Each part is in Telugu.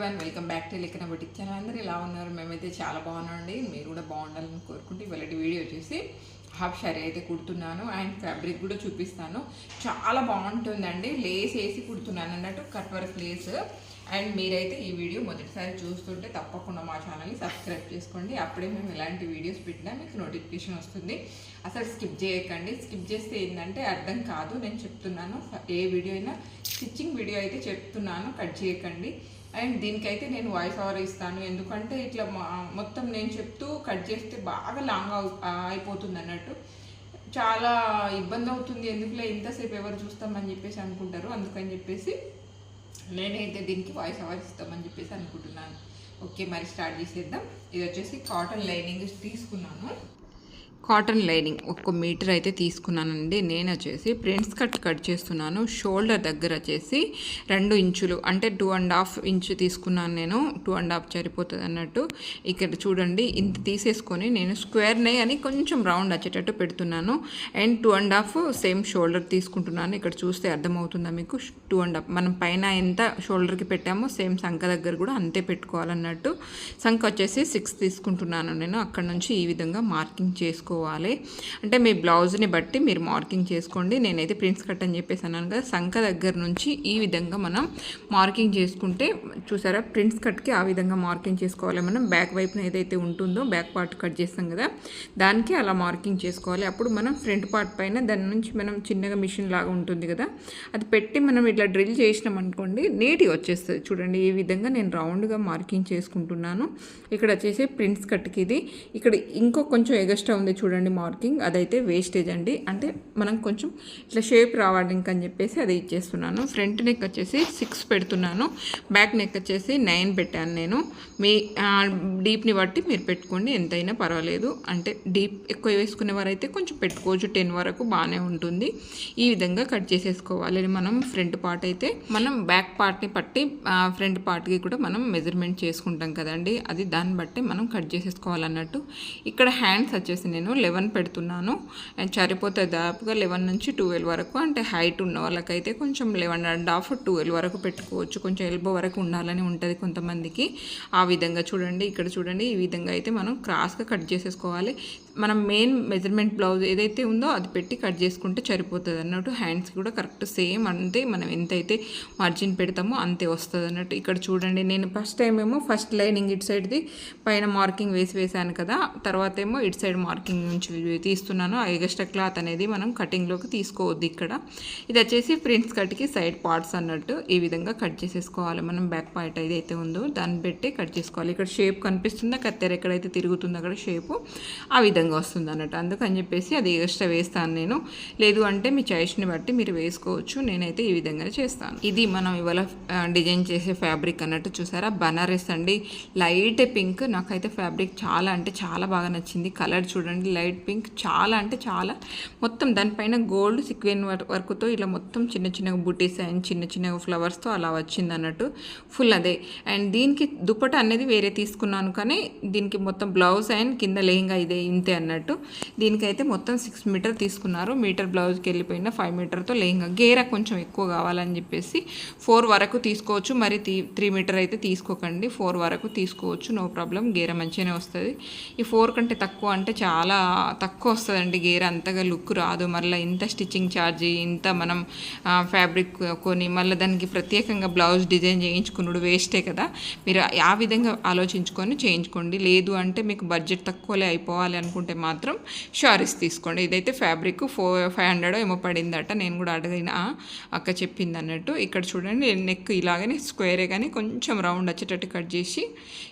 వన్ వెల్కమ్ బ్యాక్ టు లెక్కన బుటిక్ ఛానల్ అందరూ ఎలా ఉన్నారు? మేమైతే చాలా బాగున్నామండి. మీరు కూడా బాగుండాలని కోరుకుంటే ఇవాళ వీడియో వచ్చేసి హాఫ్ షరీ అయితే కుడుతున్నాను అండ్ ఫ్యాబ్రిక్ కూడా చూపిస్తాను. చాలా బాగుంటుందండి. లేస్ వేసి కుడుతున్నాను అన్నట్టు కట్ వర్క్ లేస్. అండ్ మీరైతే ఈ వీడియో మొదటిసారి చూస్తుంటే తప్పకుండా మా ఛానల్ని సబ్స్క్రైబ్ చేసుకోండి. అప్పుడే మేము ఎలాంటి వీడియోస్ పెట్టినా మీకు నోటిఫికేషన్ వస్తుంది. అసలు స్కిప్ చేయకండి. స్కిప్ చేస్తే ఏంటంటే అర్థం కాదు. నేను చెప్తున్నాను. ఏ వీడియో అయినా స్టిచ్చింగ్ వీడియో అయితే చెప్తున్నాను. కట్ చేయకండి. అండ్ దీనికైతే నేను వాయిస్ ఓవర్ ఇస్తాను. ఎందుకంటే ఇట్లా మా- మొత్తం నేను చెప్తూ కట్ చేస్తే బాగా లాంగ్ అవు- అయిపోతుంది అన్నట్టు. చాలా ఇబ్బంది అవుతుంది. ఎందుకులే ఇంతసేపు ఎవరు చూస్తామని చెప్పేసి అనుకుంటారు. అందుకని చెప్పేసి నేనైతే దీనికి వాయిస్ ఓవర్ ఇస్తామని చెప్పేసి అనుకుంటున్నాను. ఓకే మరి స్టార్ట్ చేసేద్దాం. ఇది వచ్చేసి కాటన్ లైనింగ్ తీసుకున్నాను. కాటన్ లైనింగ్ ఒక్క మీటర్ అయితే తీసుకున్నానండి. నేను వచ్చేసి ప్రింట్స్ కట్ కట్ చేస్తున్నాను. షోల్డర్ దగ్గర వచ్చేసి రెండు ఇంచులు అంటే టూ అండ్ హాఫ్ ఇంచు తీసుకున్నాను నేను. టూ అండ్ హాఫ్ సరిపోతుంది అన్నట్టు. ఇక్కడ చూడండి ఇంత తీసేసుకొని నేను స్క్వేర్నే అని కొంచెం రౌండ్ వచ్చేటట్టు పెడుతున్నాను. And two and half same shoulder తీసుకుంటున్నాను. ఇక్కడ చూస్తే అర్థమవుతుందా మీకు? టూ అండ్ హాఫ్ మనం పైన ఎంత షోల్డర్కి పెట్టామో సేమ్ సంఖ దగ్గర కూడా అంతే పెట్టుకోవాలన్నట్టు. సంఖ వచ్చేసి సిక్స్ తీసుకుంటున్నాను నేను. అక్కడ నుంచి ఈ విధంగా మార్కింగ్ చేసుకో చేసుకోవాలి అంటే మీ బ్లౌజ్ని బట్టి మీరు మార్కింగ్ చేసుకోండి. నేనైతే ప్రింట్స్ కట్ అని చెప్పేసి అన్నాను కదా సంఖ దగ్గర నుంచి ఈ విధంగా మనం మార్కింగ్ చేసుకుంటే చూసారా? ప్రింట్స్ కట్కి ఆ విధంగా మార్కింగ్ చేసుకోవాలి. మనం బ్యాక్ వైపున ఏదైతే ఉంటుందో బ్యాక్ పార్ట్ కట్ చేస్తాం కదా దానికి అలా మార్కింగ్ చేసుకోవాలి. అప్పుడు మనం ఫ్రంట్ పార్ట్ పైన దాని నుంచి మనం చిన్నగా మిషన్ లాగా ఉంటుంది కదా అది పెట్టి మనం ఇట్లా డ్రిల్ చేసినాం అనుకోండి నీట్గా వచ్చేస్తుంది. చూడండి ఈ విధంగా నేను రౌండ్గా మార్కింగ్ చేసుకుంటున్నాను. ఇక్కడ వచ్చేసి ప్రింట్స్ కట్కి ఇది. ఇక్కడ ఇంకో కొంచెం ఎగస్ట్రా ఉంది చూడండి. చూడండి మార్కింగ్. అదైతే వేస్టేజ్ అండి. అంటే మనం కొంచెం ఇట్లా షేప్ రావడానికి అని చెప్పేసి అది ఇచ్చేస్తున్నాను. ఫ్రంట్ నెక్ వచ్చేసి సిక్స్ పెడుతున్నాను. బ్యాక్ నెక్ వచ్చేసి నైన్ పెట్టాను నేను. మీ డీప్ని బట్టి మీరు పెట్టుకోండి. ఎంతైనా పర్వాలేదు. అంటే డీప్ ఎక్కువ వేసుకునే వారైతే కొంచెం పెట్టుకోవచ్చు. టెన్ వరకు బాగానే ఉంటుంది. ఈ విధంగా కట్ చేసేసుకోవాలి. మనం ఫ్రంట్ పార్ట్ అయితే మనం బ్యాక్ పార్ట్ని పట్టి ఫ్రంట్ పార్ట్కి కూడా మనం మెజర్మెంట్ చేసుకుంటాం కదండి. అది దాన్ని బట్టి మనం కట్ చేసేసుకోవాలన్నట్టు. ఇక్కడ హ్యాండ్స్ వచ్చేసి నేను లెవెన్ పెడుతున్నాను. అండ్ సరిపోతుంది దాదాపుగా లెవెన్ నుంచి ట్వెల్వ్ వరకు అంటే హైట్ ఉన్న వాళ్ళకైతే కొంచెం లెవెన్ అండ్ హాఫ్ ట్వెల్వ్ వరకు పెట్టుకోవచ్చు. కొంచెం ఎల్బో వరకు ఉండాలని ఉంటుంది కొంతమందికి. ఆ విధంగా చూడండి ఇక్కడ చూడండి. ఈ విధంగా అయితే మనం క్రాస్గా కట్ చేసేసుకోవాలి. మనం మెయిన్ మెజర్మెంట్ బ్లౌజ్ ఏదైతే ఉందో అది పెట్టి కట్ చేసుకుంటే సరిపోతుంది అన్నట్టు హ్యాండ్స్ కూడా కరెక్ట్ సేమ్ అంతే మనం ఎంతైతే మార్జిన్ పెడతామో అంతే వస్తుంది అన్నట్టు. ఇక్కడ చూడండి నేను ఫస్ట్ టైం ఏమో ఫస్ట్ లైనింగ్ ఇటు సైడ్ది పైన మార్కింగ్ వేసి వేసాను కదా తర్వాత ఏమో ఇటు సైడ్ మార్కింగ్ నుంచి తీస్తున్నాను. ఎగస్ట్రా క్లాత్ అనేది మనం కటింగ్లోకి తీసుకోవద్దు ఇక్కడ. ఇది వచ్చేసి ప్రింట్స్ కట్కి సైడ్ పార్ట్స్ అన్నట్టు ఈ విధంగా కట్ చేసేసుకోవాలి. మనం బ్యాక్ పార్ట్ ఏదైతే ఉందో దాన్ని పెట్టి కట్ చేసుకోవాలి. ఇక్కడ షేప్ కనిపిస్తుందా కత్తెర ఎక్కడైతే తిరుగుతుందో అక్కడ షేపు ఆ విధంగా వస్తుంది అన్నట్టు అందుకని చెప్పేసి అది ఎక్స్ట్రా వేస్తాను నేను. లేదు అంటే మీ చాయిస్ని బట్టి మీరు వేసుకోవచ్చు. నేనైతే ఈ విధంగా చేస్తాను. ఇది మనం ఇవాళ డిజైన్ చేసే ఫ్యాబ్రిక్ అన్నట్టు చూసారా? బనారస్ అండి. Light pink. నాకైతే ఫ్యాబ్రిక్ చాలా అంటే చాలా బాగా నచ్చింది. కలర్ చూడండి. Light pink. చాలా అంటే చాలా. మొత్తం దానిపైన గోల్డ్ సిక్వెన్ వర్క్తో ఇలా మొత్తం చిన్న చిన్న బుటీస్ అండ్ చిన్న చిన్న ఫ్లవర్స్తో అలా వచ్చింది అన్నట్టు. ఫుల్ అదే. అండ్ దీనికి దుప్పట అనేది వేరే తీసుకున్నాను కానీ దీనికి మొత్తం బ్లౌజ్ అండ్ కింద లెహంగా ఇదే ఇంతే అన్నట్టు దీనికైతే మొత్తం సిక్స్ మీటర్ తీసుకున్నారు. మీటర్ బ్లౌజ్కి వెళ్ళిపోయిన ఫైవ్ మీటర్తో లెహంగా. గేరా కొంచెం ఎక్కువ కావాలని చెప్పేసి ఫోర్ వరకు తీసుకోవచ్చు. మరి త్రీ మీటర్ అయితే తీసుకోకండి. ఫోర్ వరకు తీసుకోవచ్చు. నో ప్రాబ్లం గేర మంచిగానే వస్తుంది. ఈ ఫోర్ కంటే తక్కువ అంటే చాలా తక్కువ వస్తుందండి గేర. అంతగా లుక్ రాదు. మళ్ళీ ఇంత స్టిచ్చింగ్ ఛార్జ్ ఇంత మనం ఫ్యాబ్రిక్ కొని మళ్ళీ దానికి ప్రత్యేకంగా బ్లౌజ్ డిజైన్ చేయించుకున్నాడు వేస్టే కదా. మీరు ఆ విధంగా ఆలోచించుకొని చేయించుకోండి. లేదు అంటే మీకు బడ్జెట్ తక్కువలే అయిపోవాలి అనుకుంటే మాత్రం షారీస్ తీసుకోండి. ఇదైతే ఫ్యాబ్రిక్ ఫోర్ ఫైవ్ హండ్రెడ్ ఏమో పడిందట. నేను కూడా అడిగిన అక్క చెప్పింది అన్నట్టు. ఇక్కడ చూడండి నెక్ ఇలాగనే స్క్వేరే కానీ కొంచెం రౌండ్ వచ్చేటట్టు కట్ చేసి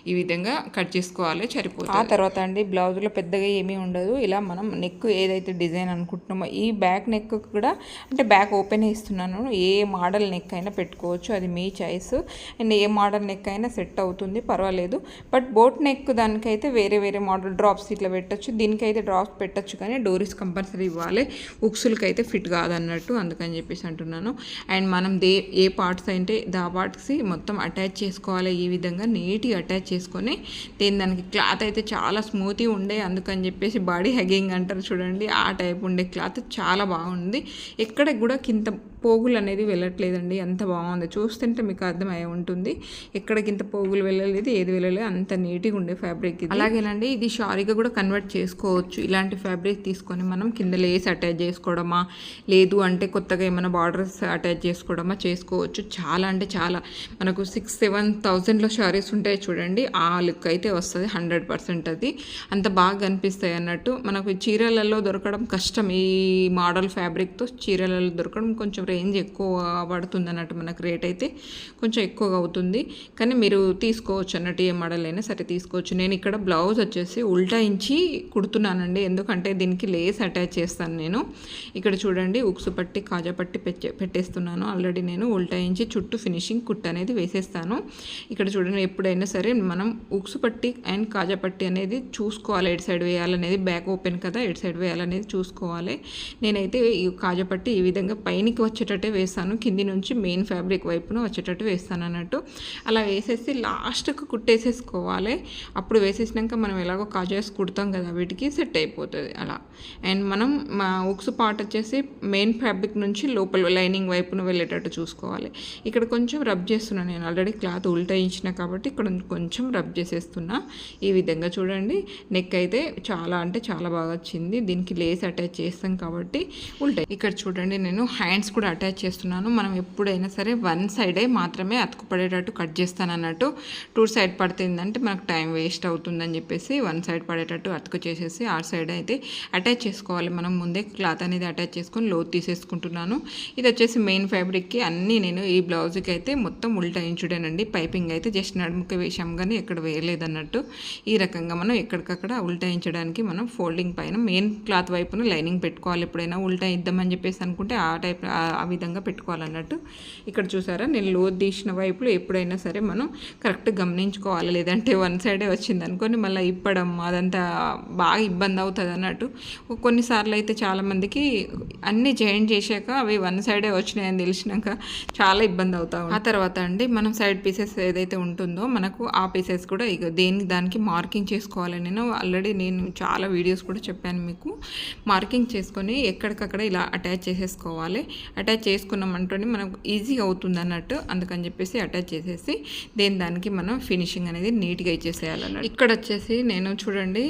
ఈ విధంగా కట్ చేసుకోవాలి సరిపోతుంది. ఆ తర్వాత అండి బ్లౌజ్లో పెద్దగా ఏమీ ఉండదు. ఇలా మనం నెక్ ఏదైతే డిజైన్ అనుకుంటున్నామో ఈ బ్యాక్ నెక్ కూడా అంటే బ్యాక్ ఓపెన్ ఇస్తున్నాను. ఏ మోడల్ నెక్ అయినా పెట్టుకోవచ్చు. అది మీ చాయిస్. అండ్ ఏ మోడల్ నెక్ అయినా సెట్ అవుతుంది పర్వాలేదు. బట్ బోట్ నెక్ దానికైతే వేరే వేరే మోడల్ డ్రాప్స్ ఇట్లా పెట్టచ్చు. దీనికైతే డ్రాప్స్ పెట్టచ్చు కానీ డోరీస్ కంపల్సరీ ఇవ్వాలి. ఉక్సులకి అయితే ఫిట్ కాదన్నట్టు అందుకని చెప్పేసి అంటున్నాను. అండ్ మనం దే ఏ పార్ట్స్ అయితే దా పార్ట్స్ మొత్తం అటాచ్ చేసుకోవాలి ఈ విధంగా నీట్గా అటాచ్ చేసుకొని దేని దానికి క్లాత్ అయితే చాలా స్మూత్గా ఉండే అందుకని చెప్పేసి బాడీ హెగింగ్ అంటారు చూడండి. ఆ టైప్ ఉండే క్లాత్ చాలా బాగుంది. ఎక్కడ కూడా కింద పోగులు అనేది వెళ్ళట్లేదండి. అంత బాగుంది. చూస్తుంటే మీకు అర్థమయ్యే ఉంటుంది. ఎక్కడికి ఇంత పోగులు వెళ్ళలేదు ఏది వెళ్ళలేదు. అంత నీట్గా ఉండే ఫ్యాబ్రిక్ అలాగేనండి. ఇది షారీగా కూడా కన్వర్ట్ చేసుకోవచ్చు. ఇలాంటి ఫ్యాబ్రిక్ తీసుకొని మనం కింద లేస్ అటాచ్ చేసుకోవడమా? లేదు అంటే కొత్తగా ఏమైనా బార్డర్స్ అటాచ్ చేసుకోవడమా? చేసుకోవచ్చు. చాలా అంటే చాలా. మనకు సిక్స్ సెవెన్ థౌజండ్లో శారీస్ ఉంటాయి చూడండి. ఆ లుక్ అయితే వస్తుంది హండ్రెడ్ పర్సెంట్ అది. అంత బాగా కనిపిస్తాయి అన్నట్టు. మనకు చీరలలో దొరకడం కష్టం. ఈ మోడల్ ఫ్యాబ్రిక్తో చీరలలో దొరకడం కొంచెం రేంజ్ ఎక్కువ పడుతుంది అన్నట్టు మనకు రేట్ అయితే కొంచెం ఎక్కువగా అవుతుంది. కానీ మీరు తీసుకోవచ్చు అన్నట్టు ఏ మోడల్ అయినా సరే తీసుకోవచ్చు. నేను ఇక్కడ బ్లౌజ్ వచ్చేసి ఉల్టాయించి కుడుతున్నానండి. ఎందుకంటే దీనికి లేస్ అటాచ్ చేస్తాను నేను. ఇక్కడ చూడండి ఉక్సు పట్టి కాజా పట్టి పెట్టే పెట్టేస్తున్నాను. ఆల్రెడీ నేను ఉల్టాయించి చుట్టూ ఫినిషింగ్ కుట్ అనేది వేసేస్తాను. ఇక్కడ చూడండి ఎప్పుడైనా సరే మనం ఉక్సు పట్టి అండ్ కాజా పట్టి అనేది చూసుకోవాలి. ఎడ్ సైడ్ వేయాలనేది బ్యాక్ ఓపెన్ కదా ఎడ్ సైడ్ వేయాలనేది చూసుకోవాలి. నేనైతే ఈ కాజా పట్టి ఈ విధంగా పైనకి వచ్చేటట్టే వేస్తాను. కింది నుంచి మెయిన్ ఫ్యాబ్రిక్ వైపున వచ్చేటట్టు వేస్తాను అన్నట్టు. అలా వేసేసి లాస్ట్కు కుట్టేసేసుకోవాలి. అప్పుడు వేసేసినాక మనం ఎలాగో కాజాస్ కుడతాం కదా వీటికి సెట్ అయిపోతుంది అలా. అండ్ మనం మా ఉక్స్ పార్ట్ వచ్చేసి మెయిన్ ఫ్యాబ్రిక్ నుంచి లోపల లైనింగ్ వైపున వెళ్ళేటట్టు చూసుకోవాలి. ఇక్కడ కొంచెం రబ్ చేస్తున్నాను నేను ఆల్రెడీ క్లాత్ ఉల్టాయించిన కాబట్టి ఇక్కడ కొంచెం రబ్ చేసేస్తున్నా. ఈ విధంగా చూడండి. నెక్ అయితే చాలా అంటే చాలా బాగా వచ్చింది. దీనికి లేస్ అటాచ్ చేస్తాం కాబట్టి ఉల్టా. ఇక్కడ చూడండి నేను హ్యాండ్స్ కూడా అటాచ్ చేస్తున్నాను. మనం ఎప్పుడైనా సరే వన్ సైడే మాత్రమే అతుకుపడేటట్టు కట్ చేస్తాను అన్నట్టు టూ సైడ్ పడుతుందంటే మనకు టైం వేస్ట్ అవుతుందని చెప్పేసి వన్ సైడ్ పడేటట్టు అతుకు చేసేసి ఆ సైడ్ అయితే అటాచ్ చేసుకోవాలి. మనం ముందే క్లాత్ అనేది అటాచ్ చేసుకొని లోతు తీసేసుకుంటున్నాను. ఇది వచ్చేసి మెయిన్ ఫ్యాబ్రిక్కి అన్నీ నేను ఈ బ్లౌజ్కి అయితే మొత్తం ఉల్టాయించుడేనండి పైపింగ్ అయితే జస్ట్ నడుముకి వేసాం కానీ ఎక్కడ వేయలేదన్నట్టు. ఈ రకంగా మనం ఎక్కడికక్కడ ఉల్టాయించడానికి మనం ఫోల్డింగ్ పైన మెయిన్ క్లాత్ వైపున లైనింగ్ పెట్టుకోవాలి. ఎప్పుడైనా ఉల్టా ఇద్దామని చెప్పేసి అనుకుంటే ఆ టైప్ ఆ విధంగా పెట్టుకోవాలన్నట్టు. ఇక్కడ చూసారా? నేను లోతు తీసిన వైపులో ఎప్పుడైనా సరే మనం కరెక్ట్ గమనించుకోవాలి. లేదంటే వన్ సైడే వచ్చింది అనుకోని మళ్ళీ ఇప్పడం అదంతా బాగా ఇబ్బంది అవుతుంది అన్నట్టు. కొన్నిసార్లు అయితే చాలామందికి అన్నీ జాయిన్ చేశాక అవి వన్ సైడే వచ్చినాయని తెలిసినాక చాలా ఇబ్బంది అవుతా. ఆ తర్వాత అండి మనం సైడ్ పీసెస్ ఏదైతే ఉంటుందో మనకు ఆ పీసెస్ కూడా ఇక దేని దానికి మార్కింగ్ చేసుకోవాలి నేను ఆల్రెడీ నేను చాలా వీడియోస్ కూడా చెప్పాను మీకు. మార్కింగ్ చేసుకొని ఎక్కడికక్కడ ఇలా అటాచ్ చేసేసుకోవాలి. అటాచ్ చేసుకున్నామంటే మనకు ఈజీగా అవుతుంది అన్నట్టు. అందుకని చెప్పేసి అటాచ్ చేసేసి దేని దానికి మనం ఫినిషింగ్ అనేది నీట్గా ఇచ్చేసేయాలన్నట్టు ఇక్కడ వచ్చేసి నేను చూడండి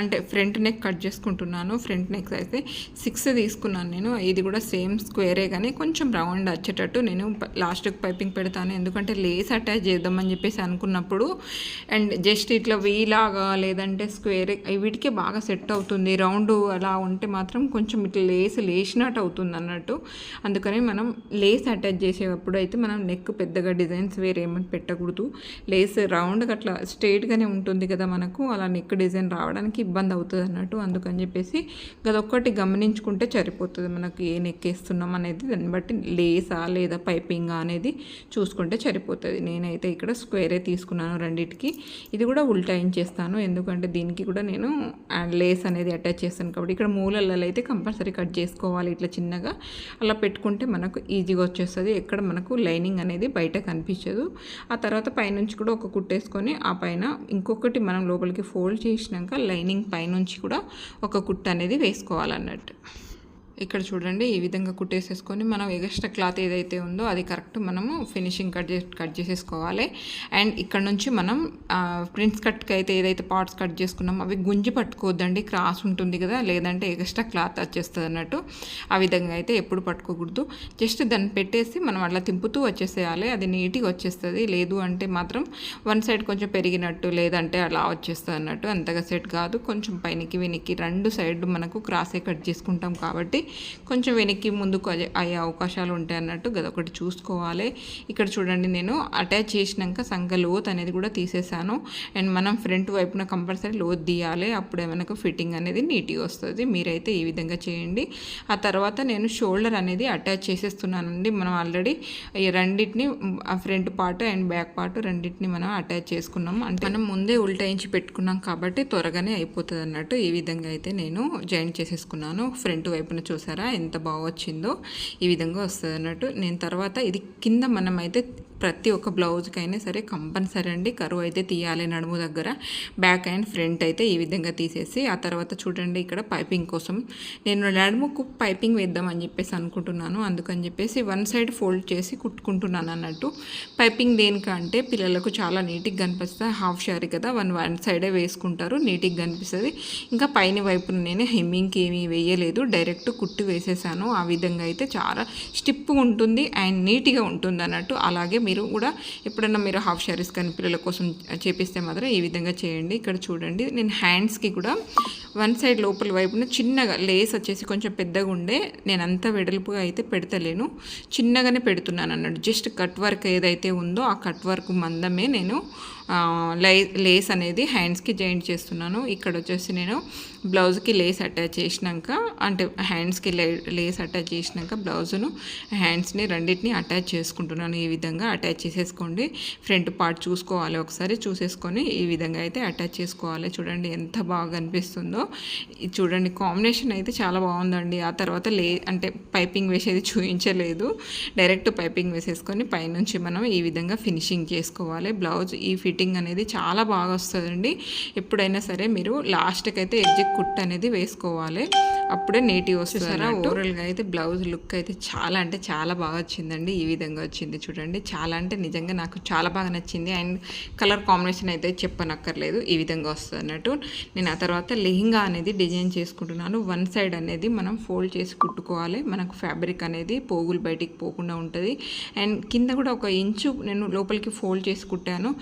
అంటే ఫ్రంట్ నెక్ కట్ చేసుకుంటున్నాను. ఫ్రంట్ నెక్ అయితే సిక్స్ తీసుకున్నాను నేను. ఇది కూడా సేమ్ స్క్వేరే కానీ కొంచెం రౌండ్ వచ్చేటట్టు నేను లాస్ట్కి పైపింగ్ పెడతాను. ఎందుకంటే లేస్ అటాచ్ చేద్దామని చెప్పేసి అనుకున్నప్పుడు అండ్ జస్ట్ ఇట్లా వీలాగా లేదంటే స్క్వేర్ వీటికే బాగా సెట్ అవుతుంది. రౌండ్ అలా ఉంటే మాత్రం కొంచెం ఇట్లా లేస్ లేచినట్టు అవుతుంది అన్నట్టు. అందుకని మనం లేస్ అటాచ్ చేసేటప్పుడు అయితే మనం నెక్ పెద్దగా డిజైన్స్ వేరే ఏమైనా పెట్టకూడదు. లేస్ రౌండ్గా అట్లా స్ట్రైట్గానే ఉంటుంది కదా మనకు. అలా నెక్ డిజైన్ రావడానికి ఇబ్బంది అవుతుంది అన్నట్టు అందుకని చెప్పేసి అదొక్కటి గమనించుకుంటే సరిపోతుంది మనకి ఏ నెక్కేస్తున్నాం అనేది. దాన్ని బట్టి లేసా లేదా పైపింగా అనేది చూసుకుంటే సరిపోతుంది. నేనైతే ఇక్కడ స్క్వేరే తీసుకున్నాను రెండింటికి. ఇది కూడా ఉల్టాయించేస్తాను ఎందుకంటే దీనికి కూడా నేను లేస్ అనేది అటాచ్ చేస్తాను కాబట్టి ఇక్కడ మూలలలో అయితే కంపల్సరీ కట్ చేసుకోవాలి ఇట్లా చిన్నగా. అలా పెట్టుకుంటే మనకు ఈజీగా వచ్చేస్తుంది. ఎక్కడ మనకు లైనింగ్ అనేది బయట కనిపించదు. ఆ తర్వాత పైనుంచి కూడా ఒక కుట్టేసుకొని ఆ పైన ఇంకొకటి మనం లోపలికి ఫోల్డ్ చేసినాక లైన్ లైనింగ్ పైనుంచి కూడా ఒక కుట్టు అనేది వేసుకోవాలన్నట్టు. ఇక్కడ చూడండి ఈ విధంగా కుట్టేసేసుకొని మనం ఎగస్ట్రా క్లాత్ ఏదైతే ఉందో అది కరెక్ట్ మనము ఫినిషింగ్ కట్ చేసి కట్ చేసేసుకోవాలి. అండ్ ఇక్కడ నుంచి మనం ప్రింట్స్ కట్కి అయితే ఏదైతే పార్ట్స్ కట్ చేసుకున్నామో అవి గుంజి పట్టుకోవద్దండి. క్రాస్ ఉంటుంది కదా లేదంటే ఎగస్ట్రా క్లాత్ వచ్చేస్తుంది అన్నట్టు. ఆ విధంగా అయితే ఎప్పుడు పట్టుకోకూడదు. జస్ట్ దాన్ని పెట్టేసి మనం అట్లా తింపుతూ వచ్చేసేయాలి. అది నీట్గా వచ్చేస్తుంది. లేదు అంటే మాత్రం వన్ సైడ్ కొంచెం పెరిగినట్టు లేదంటే అలా వచ్చేస్తుంది అన్నట్టు. అంతగా సెట్ కాదు. కొంచెం పైనకి వెనక్కి రెండు సైడ్ మనకు క్రాసే కట్ చేసుకుంటాం కాబట్టి కొంచెం వెనక్కి ముందుకు అయ్యే- అయ్యే అవకాశాలు ఉంటాయి అన్నట్టు ఒకటి చూసుకోవాలి. ఇక్కడ చూడండి నేను అటాచ్ చేసినాక సంఖ లోత్ అనేది కూడా తీసేసాను. అండ్ మనం ఫ్రంట్ వైపున కంపల్సరీ లోత్ తీయాలి. అప్పుడే మనకు ఫిట్టింగ్ అనేది నీట్గా వస్తుంది. మీరైతే ఈ విధంగా చేయండి. ఆ తర్వాత నేను షోల్డర్ అనేది అటాచ్ చేసేస్తున్నానండి. మనం ఆల్రెడీ ఈ రెండింటిని ఆ front part and back part రెండింటిని మనం అటాచ్ చేసుకున్నాం. అంటే మనం ముందే ఉల్టాయించి పెట్టుకున్నాం కాబట్టి త్వరగానే అయిపోతుంది అన్నట్టు ఈ విధంగా అయితే నేను జాయింట్ చేసేసుకున్నాను. ఫ్రంట్ వైపున చూసారా? ఎంత బాగా వచ్చిందో ఈ విధంగా వస్తుంది అన్నట్టు నేను తర్వాత ఇది కింద మనం అయితే ప్రతి ఒక్క బ్లౌజ్కైనా సరే కంపల్సరీ అండి. కరువు అయితే తీయాలి నడుము దగ్గర. బ్యాక్ అండ్ ఫ్రంట్ అయితే ఈ విధంగా తీసేసి ఆ తర్వాత చూడండి ఇక్కడ పైపింగ్ కోసం. నేను నడుముకు పైపింగ్ వేద్దామని చెప్పేసి అనుకుంటున్నాను. అందుకని చెప్పేసి వన్ సైడ్ ఫోల్డ్ చేసి కుట్టుకుంటున్నాను అన్నట్టు. పైపింగ్ దేనికంటే పిల్లలకు చాలా నీట్గా కనిపిస్తుంది. హాఫ్ షారీ కదా వన్ వన్ సైడే వేసుకుంటారు. నీట్గా కనిపిస్తుంది. ఇంకా పైన వైపున నేను హెమ్మింగ్కి ఏమీ వేయలేదు. డైరెక్ట్ కుట్టి వేసేసాను. ఆ విధంగా అయితే చాలా స్టిప్ ఉంటుంది అండ్ నీట్గా ఉంటుంది అన్నట్టు. అలాగే మీరు కూడా ఎప్పుడన్నా మీరు హాఫ్ షారీస్ కానీ పిల్లల కోసం చేపిస్తే మాత్రం ఈ విధంగా చేయండి. ఇక్కడ చూడండి నేను హ్యాండ్స్కి కూడా వన్ సైడ్ లోపల వైపున చిన్నగా లేస్ వచ్చేసి కొంచెం పెద్దగా ఉండే నేను అంత వెడల్పుగా అయితే పెడతలేను. చిన్నగానే పెడుతున్నాను అన్నట్టు జస్ట్ కట్ వర్క్ ఏదైతే ఉందో ఆ కట్ వర్క్ మందమే నేను లై లేస్ అనేది హ్యాండ్స్కి జాయింట్ చేస్తున్నాను. ఇక్కడ వచ్చేసి నేను బ్లౌజ్కి లేస్ అటాచ్ చేసినాక అంటే హ్యాండ్స్కి లే లేస్ అటాచ్ చేసినాక బ్లౌజును హ్యాండ్స్ని రెండింటిని అటాచ్ చేసుకుంటున్నాను. ఈ విధంగా అటాచ్ చేసేసుకోండి. ఫ్రంట్ పార్ట్ చూసుకోవాలి ఒకసారి చూసేసుకొని ఈ విధంగా అయితే అటాచ్ చేసుకోవాలి. చూడండి ఎంత బాగా అనిపిస్తుందో. చూడండి కాంబినేషన్ అయితే చాలా బాగుందండి. ఆ తర్వాత లే అంటే పైపింగ్ వేసేది చూపించలేదు డైరెక్ట్ పైపింగ్ వేసేసుకొని పైనుంచి మనం ఈ విధంగా ఫినిషింగ్ చేసుకోవాలి. బ్లౌజ్ ఈ ఫిట్ ఫిట్టింగ్ అనేది చాలా బాగా వస్తుందండి. ఎప్పుడైనా సరే మీరు లాస్ట్కి అయితే ఎడ్జ్ కుట్ అనేది వేసుకోవాలి. అప్పుడే నీట్గా వస్తుంది ఓవరాల్గా అయితే బ్లౌజ్ లుక్ అయితే చాలా అంటే చాలా బాగా వచ్చిందండి. ఈ విధంగా వచ్చింది చూడండి. చాలా అంటే నిజంగా నాకు చాలా బాగా నచ్చింది. అండ్ కలర్ కాంబినేషన్ అయితే చెప్పనక్కర్లేదు. ఈ విధంగా వస్తుంది అన్నట్టు. నేను ఆ తర్వాత లెహింగా అనేది డిజైన్ చేసుకుంటున్నాను. వన్ సైడ్ అనేది మనం ఫోల్డ్ చేసి కుట్టుకోవాలి. మనకు ఫ్యాబ్రిక్ అనేది పోగులు బయటికి పోకుండా ఉంటుంది. అండ్ కింద కూడా ఒక ఇంచు నేను లోపలికి ఫోల్డ్ చేసి కుట్టాను.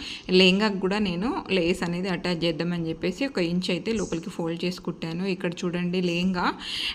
లెహంగాకి కూడా నేను లేస్ అనేది అటాచ్ చేద్దామని చెప్పేసి ఒక ఇంచ్ అయితే లోపలికి ఫోల్డ్ చేసి కుట్టాను. ఇక్కడ చూడండి లెహంగా.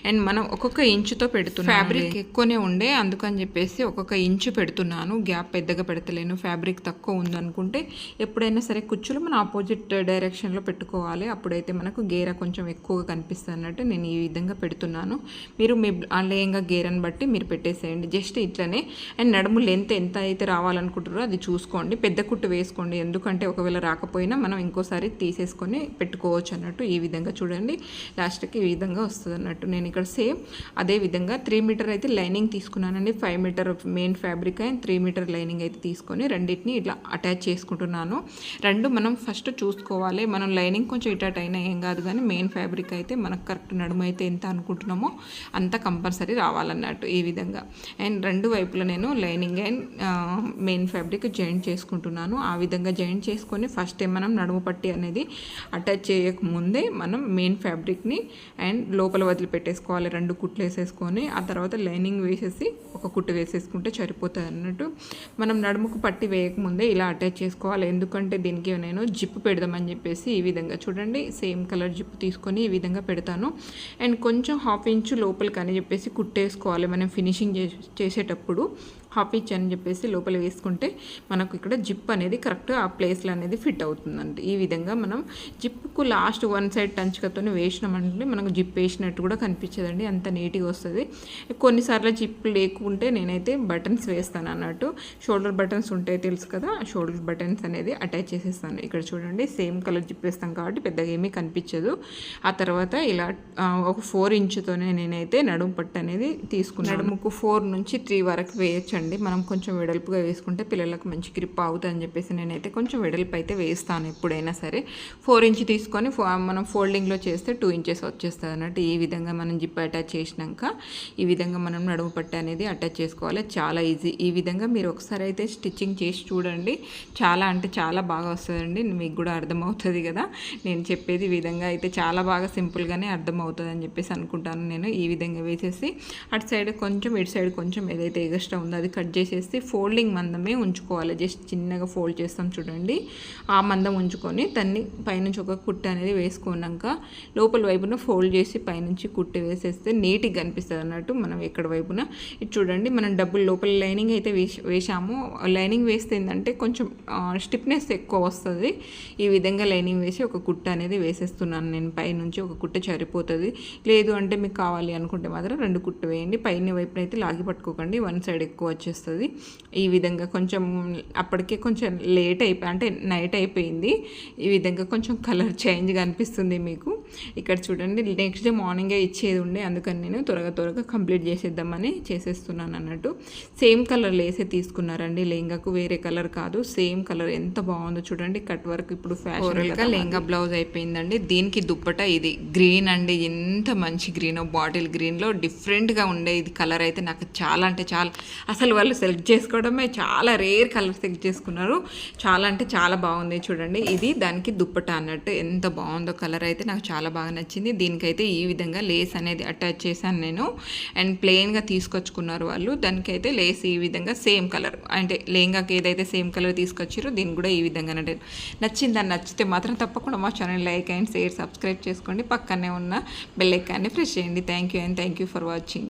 అండ్ మనం ఒక్కొక్క ఇంచుతో పెడుతున్నాను ఫ్యాబ్రిక్ ఎక్కువనే ఉండే అందుకని చెప్పేసి ఒక్కొక్క ఇంచు పెడుతున్నాను. గ్యాప్ పెద్దగా పెడతలేను. ఫ్యాబ్రిక్ తక్కువ ఉందనుకుంటే ఎప్పుడైనా సరే కుచ్చులు మన ఆపోజిట్ డైరెక్షన్లో పెట్టుకోవాలి. అప్పుడైతే మనకు గేర కొంచెం ఎక్కువగా కనిపిస్తుంది అన్నట్టు నేను ఈ విధంగా పెడుతున్నాను. మీరు మీ ఆ లెహంగా గేరని బట్టి మీరు పెట్టేసేయండి. జస్ట్ ఇట్లనే. అండ్ నడుము లెంత్ ఎంత అయితే రావాలనుకుంటారో అది చూసుకోండి. పెద్ద కుట్టు వేసుకోండి. ఎందుకంటే అంటే ఒకవేళ రాకపోయినా మనం ఇంకోసారి తీసేసుకొని పెట్టుకోవచ్చు అన్నట్టు ఈ విధంగా చూడండి. లాస్ట్కి ఈ విధంగా వస్తుంది అన్నట్టు. నేను ఇక్కడ సేమ్ అదే విధంగా త్రీ మీటర్ అయితే లైనింగ్ తీసుకున్నానండి. Five metre main fabric and three metre lining అయితే తీసుకొని రెండింటిని ఇట్లా అటాచ్ చేసుకుంటున్నాను. రెండు మనం ఫస్ట్ చూసుకోవాలి. మనం లైనింగ్ కొంచెం ఇటాట్ అయినా ఏం కాదు కానీ మెయిన్ ఫ్యాబ్రిక్ అయితే మనకు కరెక్ట్ నడుము అయితే ఎంత అనుకుంటున్నామో అంత కంపల్సరీ రావాలన్నట్టు ఈ విధంగా. అండ్ రెండు వైపులా నేను lining and main fabric joint చేసుకుంటున్నాను. ఆ విధంగా జాయింట్ చేసుకొని ఫస్ట్ మనం నడుము పట్టి అనేది అటాచ్ చేయకముందే మనం మెయిన్ ఫ్యాబ్రిక్ని అండ్ లోపల వదిలిపెట్టేసుకోవాలి. రెండు కుట్లు వేసేసుకొని ఆ తర్వాత లైనింగ్ వేసేసి ఒక కుట్టు వేసేసుకుంటే సరిపోతుంది అన్నట్టు మనం నడుముకు పట్టి వేయకముందే ఇలా అటాచ్ చేసుకోవాలి. ఎందుకంటే దీనికి నేను జిప్ పెడదామని చెప్పేసి ఈ విధంగా చూడండి. సేమ్ కలర్ జిప్ తీసుకొని ఈ విధంగా పెడతాను. అండ్ కొంచెం హాఫ్ ఇంచు లోపలికి అని చెప్పేసి కుట్టేసుకోవాలి. మనం ఫినిషింగ్ చేసేటప్పుడు హాఫ్ ఇంచ్ అని చెప్పేసి లోపల వేసుకుంటే మనకు ఇక్కడ జిప్ అనేది కరెక్ట్ ఆ ప్లేస్లో అనేది ఫిట్ అవుతుందండి. ఈ విధంగా మనం జిప్కు లాస్ట్ వన్ సైడ్ టంచుకతో వేసినామంటే మనకు జిప్ వేసినట్టు కూడా కనిపించదండి. అంత నీట్గా వస్తుంది. కొన్నిసార్లు జిప్ లేకుంటే నేనైతే బటన్స్ వేస్తాను అన్నట్టు. షోల్డర్ బటన్స్ ఉంటాయి తెలుసు కదా ఆ షోల్డర్ బటన్స్ అనేది అటాచ్ చేసేస్తాను. ఇక్కడ చూడండి సేమ్ కలర్ జిప్ వేస్తాం కాబట్టి పెద్దగా ఏమీ కనిపించదు. ఆ తర్వాత ఇలా ఒక ఫోర్ ఇంచుతోనే నేనైతే నడుము పట్టు అనేది తీసుకున్నాను. నడుముకు ఫోర్ నుంచి త్రీ వరకు వేయచ్చు వేయచ్చండి మనం కొంచెం వెడల్పుగా వేసుకుంటే పిల్లలకు మంచి గ్రిప్ అవుతుంది అని చెప్పేసి నేనైతే కొంచెం వెడల్పు అయితే వేస్తాను ఎప్పుడైనా సరే. ఫోర్ ఇంచ్ తీసుకొని ఫో- మనం ఫోల్డింగ్లో చేస్తే టూ ఇంచెస్ వచ్చేస్తుంది అన్నట్టు. ఈ విధంగా మనం జిప్ అటాచ్ చేసినాక ఈ విధంగా మనం నడుము పట్టు అనేది అటాచ్ చేసుకోవాలి. చాలా ఈజీ ఈ విధంగా మీరు ఒకసారి అయితే స్టిచ్చింగ్ చేసి చూడండి. చాలా అంటే చాలా బాగా వస్తుందండి. మీకు కూడా అర్థమవుతుంది కదా. నేను చెప్పేది ఈ విధంగా అయితే చాలా బాగా సింపుల్గానే అర్థమవుతుంది అని చెప్పేసి అనుకుంటాను నేను. ఈ విధంగా వేసేసి అటు సైడ్ కొంచెం ఇటు సైడ్ కొంచెం ఏదైతే ఎగస్ట్రా ఉందో అది కట్ చేసేసి ఫోల్డింగ్ మందమే ఉంచుకోవాలి. జస్ట్ చిన్నగా ఫోల్డ్ చేస్తాం చూడండి. ఆ మందం ఉంచుకొని దాన్ని పైనుంచి ఒక కుట్టు అనేది వేసుకున్నాక లోపల వైపున ఫోల్డ్ చేసి పైనుంచి కుట్టు వేసేస్తే నీట్గా కనిపిస్తుంది అన్నట్టు మనం ఎక్కడ వైపున. ఇది చూడండి మనం డబ్బులు లోపల లైనింగ్ అయితే వేసి వేసాము లైనింగ్ వేస్తే ఏంటంటే కొంచెం స్టిఫ్నెస్ ఎక్కువ వస్తుంది. ఈ విధంగా లైనింగ్ వేసి ఒక కుట్ట అనేది వేసేస్తున్నాను నేను. పైనుంచి ఒక కుట్ట సరిపోతుంది లేదు అంటే మీకు కావాలి అనుకుంటే మాత్రం రెండు కుట్టు వేయండి. పైన వైపున అయితే లాగి పట్టుకోకండి. వన్ సైడ్ ఎక్కువ వచ్చేస్తుంది. ఈ విధంగా కొంచెం అప్పటికే కొంచెం లేట్ అయిపోయి అంటే నైట్ అయిపోయింది. ఈ విధంగా కొంచెం కలర్ చేంజ్గా అనిపిస్తుంది మీకు. ఇక్కడ చూడండి నెక్స్ట్ డే మార్నింగే ఇచ్చేది ఉండే అందుకని నేను త్వరగా త్వరగా కంప్లీట్ చేసేద్దామని చేసేస్తున్నాను అన్నట్టు. సేమ్ కలర్ లేసే తీసుకున్నారండి. లెహంగాకు వేరే కలర్ కాదు. సేమ్ కలర్ ఎంత బాగుందో చూడండి. కట్ వర్క్ ఇప్పుడు ఫ్యాషన్ లెహంగా బ్లౌజ్ అయిపోయిందండి. దీనికి దుప్పట ఇది. గ్రీన్ అండి. ఎంత మంచి గ్రీన్ బాటిల్ గ్రీన్లో డిఫరెంట్గా ఉండే ఇది కలర్ అయితే నాకు చాలా అంటే చాలా. అసలు వాళ్ళు సెలెక్ట్ చేసుకోవడమే చాలా రేర్ కలర్ సెలెక్ట్ చేసుకున్నారు. చాలా అంటే చాలా బాగుంది చూడండి. ఇది దానికి దుప్పట అన్నట్టు. ఎంత బాగుందో కలర్ అయితే నాకు చాలా చాలా బాగా నచ్చింది. దీనికైతే ఈ విధంగా లేస్ అనేది అటాచ్ చేశాను నేను. అండ్ ప్లెయిన్గా తీసుకొచ్చుకున్నారు వాళ్ళు. దానికైతే లేస్ ఈ విధంగా సేమ్ కలర్. అంటే లెహంగాకి ఏదైతే సేమ్ కలర్ తీసుకొచ్చారో దీన్ని కూడా ఈ విధంగా అంటే అని నచ్చితే మాత్రం తప్పకుండా మా channel like and share subscribe చేసుకోండి. పక్కనే ఉన్న బెల్ ఐకాన్ని ప్రెస్ చేయండి. Thank you and thank you for watching.